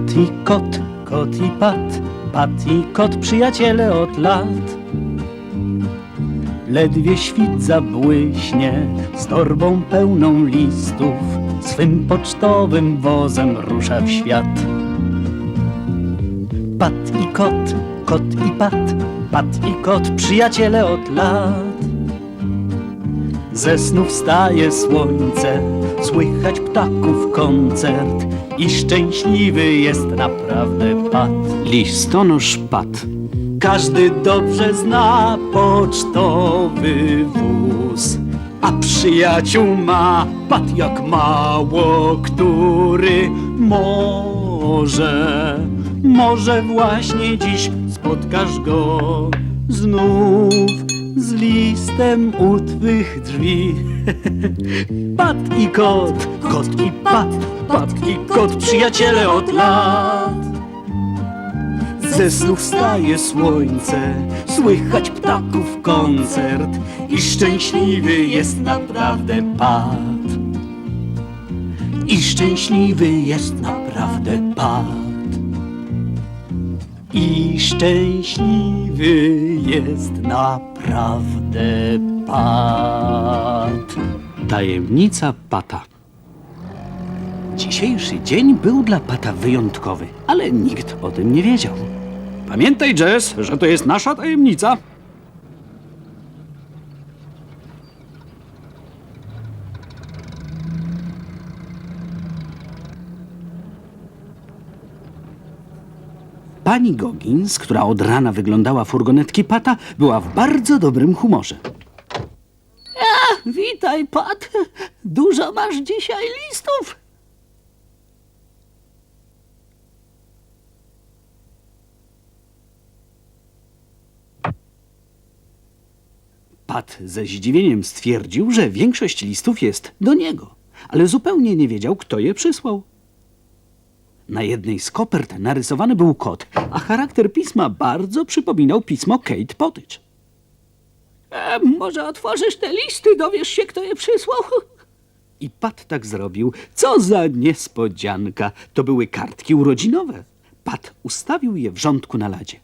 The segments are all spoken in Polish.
Pat i kot, kot i pat, pat i kot przyjaciele od lat. Ledwie świt zabłyśnie z torbą pełną listów, swym pocztowym wozem rusza w świat. Pat i kot, kot i pat, pat i kot przyjaciele od lat. Ze snu wstaje słońce, słychać ptaków koncert i szczęśliwy jest naprawdę Pat. Listonosz Pat. Każdy dobrze zna pocztowy wóz, a przyjaciół ma Pat jak mało który może. Może właśnie dziś spotkasz go znów z listem u twych drzwi. Pat i kot, kot i pat, pat i kot, przyjaciele od lat. Ze snu wstaje słońce, słychać ptaków koncert i szczęśliwy jest naprawdę pat. I szczęśliwy jest naprawdę pat. I szczęśliwy jest naprawdę Pat. Tajemnica Pata. Dzisiejszy dzień był dla Pata wyjątkowy, ale nikt o tym nie wiedział. Pamiętaj, Jess, że to jest nasza tajemnica. Pani Goggins, która od rana wyglądała furgonetki Pata, była w bardzo dobrym humorze. Witaj, Pat. Dużo masz dzisiaj listów. Pat ze zdziwieniem stwierdził, że większość listów jest do niego, ale zupełnie nie wiedział, kto je przysłał. Na jednej z kopert narysowany był kot, a charakter pisma bardzo przypominał pismo Kate Pottage. E, może otworzysz te listy, dowiesz się, kto je przysłał? I Pat tak zrobił. Co za niespodzianka! To były kartki urodzinowe. Pat ustawił je w rządku na ladzie.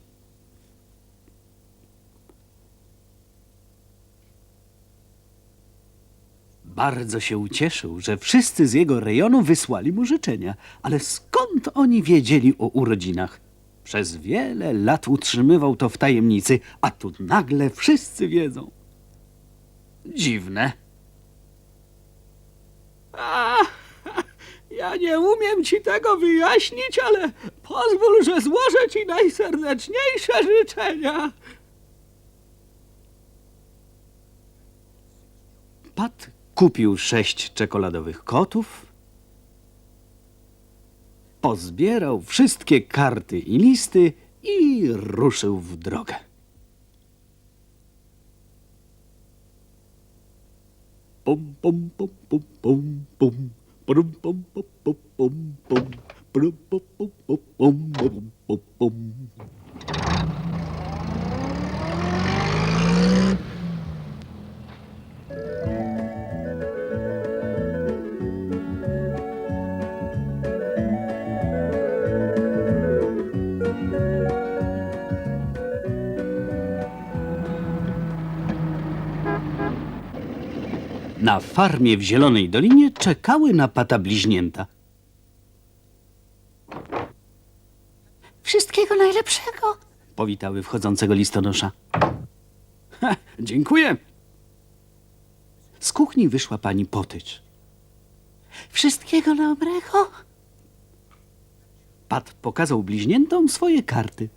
Bardzo się ucieszył, że wszyscy z jego rejonu wysłali mu życzenia, ale skąd oni wiedzieli o urodzinach? Przez wiele lat utrzymywał to w tajemnicy, a tu nagle wszyscy wiedzą. Dziwne. A, ja nie umiem ci tego wyjaśnić, ale pozwól, że złożę ci najserdeczniejsze życzenia. Pat kupił sześć czekoladowych kotów, pozbierał wszystkie karty i listy i ruszył w drogę. Pum, pum, pum, pum, pum, pum. Pum, pum, pum, pum, pum, pum. Pum, pum, pum, pum, pum, pum, pum, Na farmie w Zielonej Dolinie czekały na pata bliźnięta. Wszystkiego najlepszego. Powitały wchodzącego listonosza. Ha, dziękuję. Z kuchni wyszła pani Potycz. Wszystkiego dobrego. Pat pokazał bliźniętom swoje karty.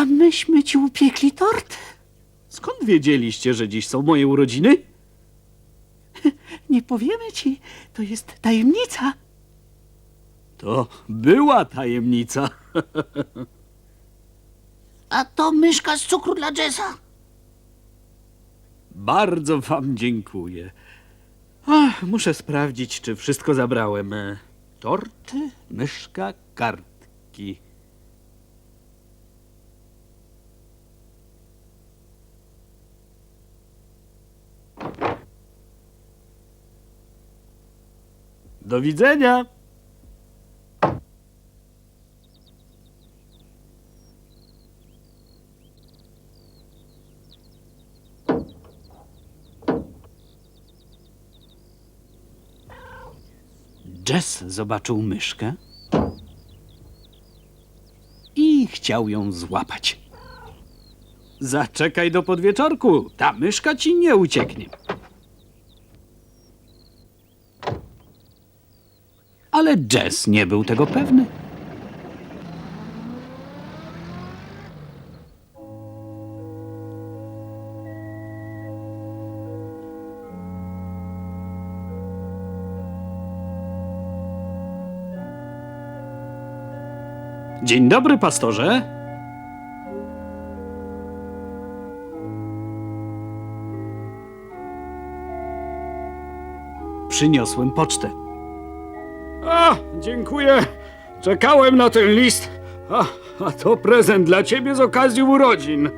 A myśmy ci upiekli tort. Skąd wiedzieliście, że dziś są moje urodziny? Nie powiemy ci, to jest tajemnica. To była tajemnica. A to myszka z cukru dla Jessa. Bardzo wam dziękuję. Ach, muszę sprawdzić, czy wszystko zabrałem. E, Torty, myszka, kartki. Do widzenia. Jess zobaczył myszkę i chciał ją złapać. Zaczekaj do podwieczorku, ta myszka ci nie ucieknie. Ale Jess nie był tego pewny. Dzień dobry, pastorze. Przyniosłem pocztę. A, dziękuję. Czekałem na ten list. A, a to prezent dla ciebie z okazji urodzin.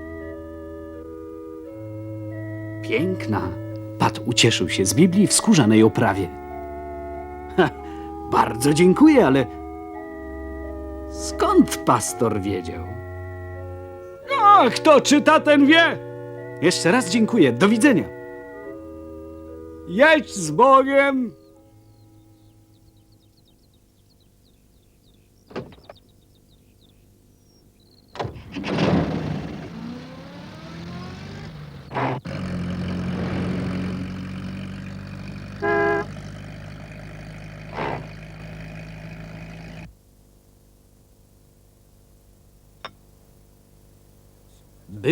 Piękna. Pat ucieszył się z Biblii w skórzanej oprawie. Ha, bardzo dziękuję, ale skąd pastor wiedział? A, kto czyta, ten wie. Jeszcze raz dziękuję. Do widzenia. Jedź z Bogiem.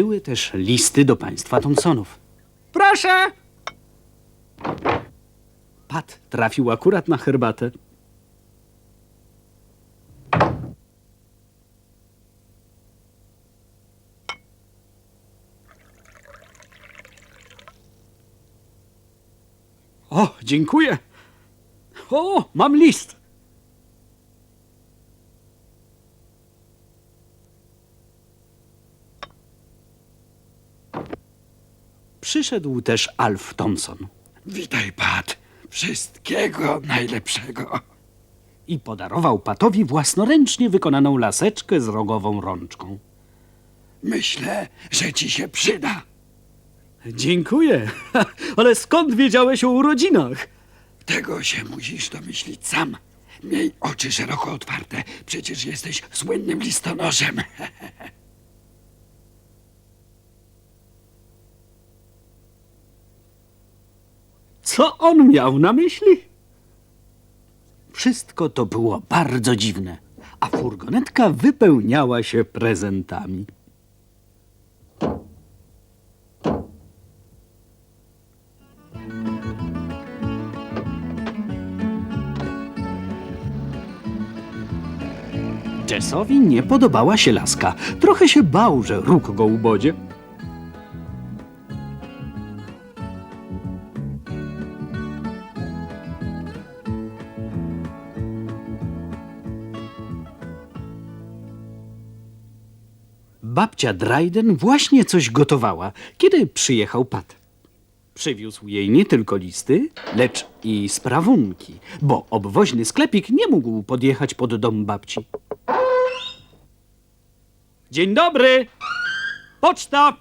Były też listy do państwa Thompsonów. Proszę! Pat trafił akurat na herbatę. O, dziękuję. O, mam list. Przyszedł też Alf Thompson Witaj, Pat. Wszystkiego najlepszego. i podarował Patowi własnoręcznie wykonaną laseczkę z rogową rączką. Myślę, że ci się przyda. Dziękuję, ale skąd wiedziałeś o urodzinach? Tego się musisz domyślić sam. Miej oczy szeroko otwarte. Przecież jesteś słynnym listonoszem. Co on miał na myśli? Wszystko to było bardzo dziwne, a furgonetka wypełniała się prezentami. Jessowi nie podobała się laska. Trochę się bał, że róg go ubodzie. Babcia Dryden właśnie coś gotowała, kiedy przyjechał Pat. Przywiózł jej nie tylko listy, lecz i sprawunki, bo obwoźny sklepik nie mógł podjechać pod dom babci. Dzień dobry! Poczta!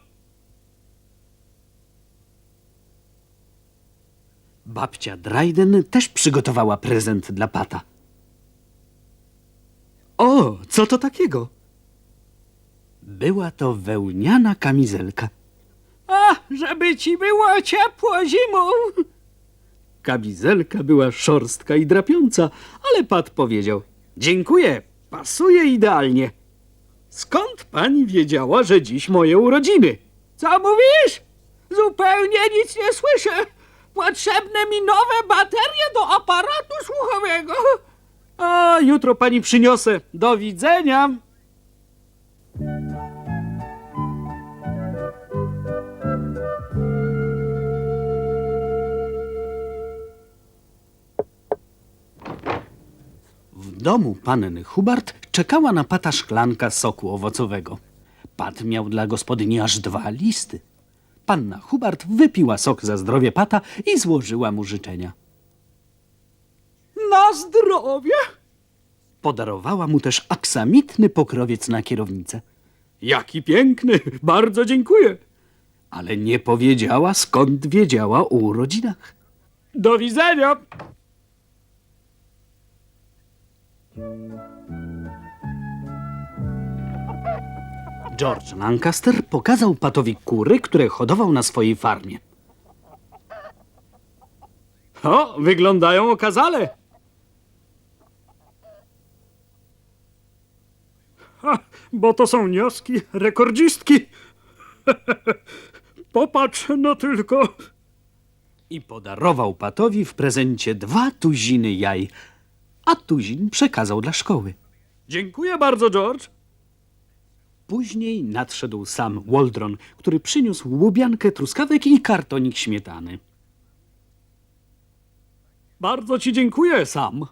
Babcia Dryden też przygotowała prezent dla Pata. O, co to takiego? Była to wełniana kamizelka. A, żeby ci było ciepło zimą! Kamizelka była szorstka i drapiąca, ale Pat powiedział: Dziękuję, pasuje idealnie. Skąd pani wiedziała, że dziś moje urodziny? Co mówisz? Zupełnie nic nie słyszę. Potrzebne mi nowe baterie do aparatu słuchowego. A jutro pani przyniosę. Do widzenia. W domu panny Hubert czekała na Pata szklanka soku owocowego. Pat miał dla gospodyni aż dwa listy. Panna Hubert wypiła sok za zdrowie Pata i złożyła mu życzenia. Na zdrowie! Podarowała mu też aksamitny pokrowiec na kierownicę. Jaki piękny! Bardzo dziękuję. Ale nie powiedziała, skąd wiedziała o urodzinach. Do widzenia! George Lancaster pokazał Patowi kury, które hodował na swojej farmie. O, wyglądają okazale. Ha, bo to są nioski rekordzistki. Popatrz no tylko. I podarował Patowi w prezencie dwa tuziny jaj, a tuzin przekazał dla szkoły. Dziękuję bardzo, George. Później nadszedł sam Waldron, który przyniósł łubiankę truskawek i kartonik śmietany. Bardzo ci dziękuję, Sam.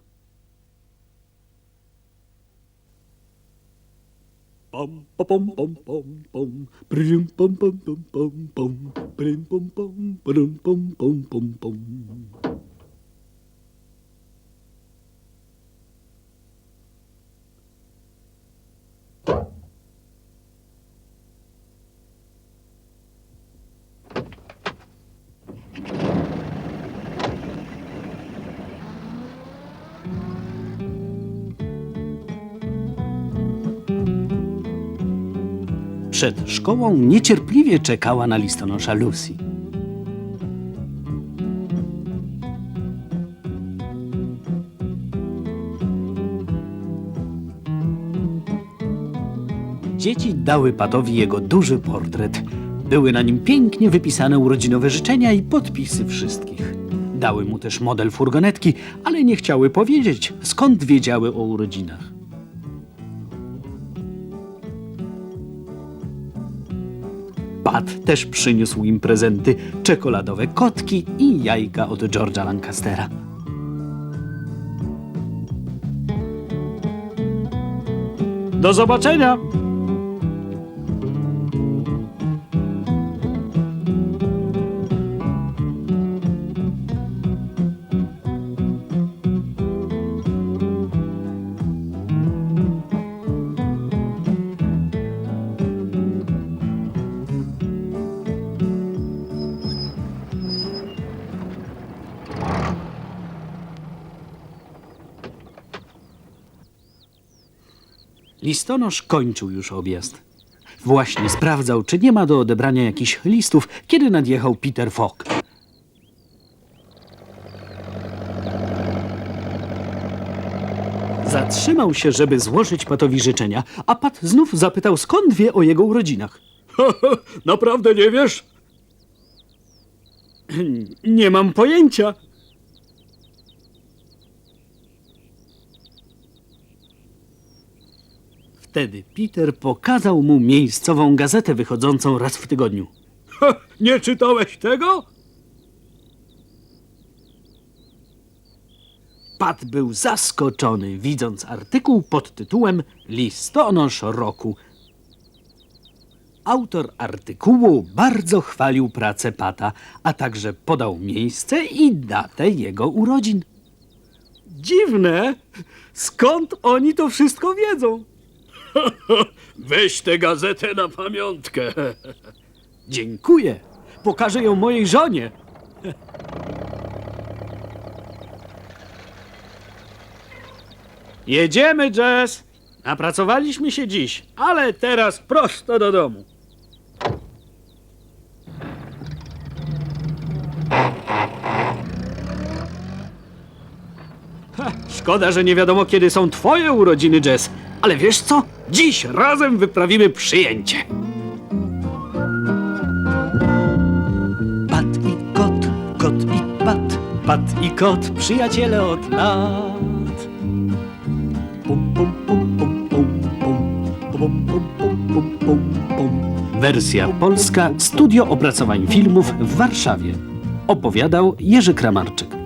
Pom, pom, pom, pom, pom, prym, pom, pom, pom, pom, pom, prym, pom, pom, prym, pom, pom, pom, pom. Przed szkołą niecierpliwie czekała na listonosza Lucy. Dzieci dały Patowi jego duży portret. Były na nim pięknie wypisane urodzinowe życzenia i podpisy wszystkich. Dały mu też model furgonetki, ale nie chciały powiedzieć, skąd wiedziały o urodzinach. Pat też przyniósł im prezenty, czekoladowe kotki i jajka od George'a Lancastera. Do zobaczenia. Listonosz kończył już objazd. Właśnie sprawdzał, czy nie ma do odebrania jakichś listów, kiedy nadjechał Peter Fogg. Zatrzymał się, żeby złożyć Patowi życzenia, a Pat znów zapytał, skąd wie o jego urodzinach. Naprawdę nie wiesz? Nie mam pojęcia. Wtedy Peter pokazał mu miejscową gazetę wychodzącą raz w tygodniu. Ha, nie czytałeś tego? Pat był zaskoczony, widząc artykuł pod tytułem Listonosz roku. Autor artykułu bardzo chwalił pracę Pata, a także podał miejsce i datę jego urodzin. Dziwne. Skąd oni to wszystko wiedzą? Weź tę gazetę na pamiątkę. Dziękuję. Pokażę ją mojej żonie. Jedziemy, Jess. Napracowaliśmy się dziś, ale teraz prosto do domu. Szkoda, że nie wiadomo, kiedy są twoje urodziny, Jess. Ale wiesz co? Dziś razem wyprawimy przyjęcie. Pat i kot, kot i pat, pat i kot, przyjaciele od lat. Pum, pum, pum, pum, pum, pum, pum, pum, pum, pum, pum, pum. Wersja polska Studio Opracowań Filmów w Warszawie. Opowiadał Jerzy Kramarczyk.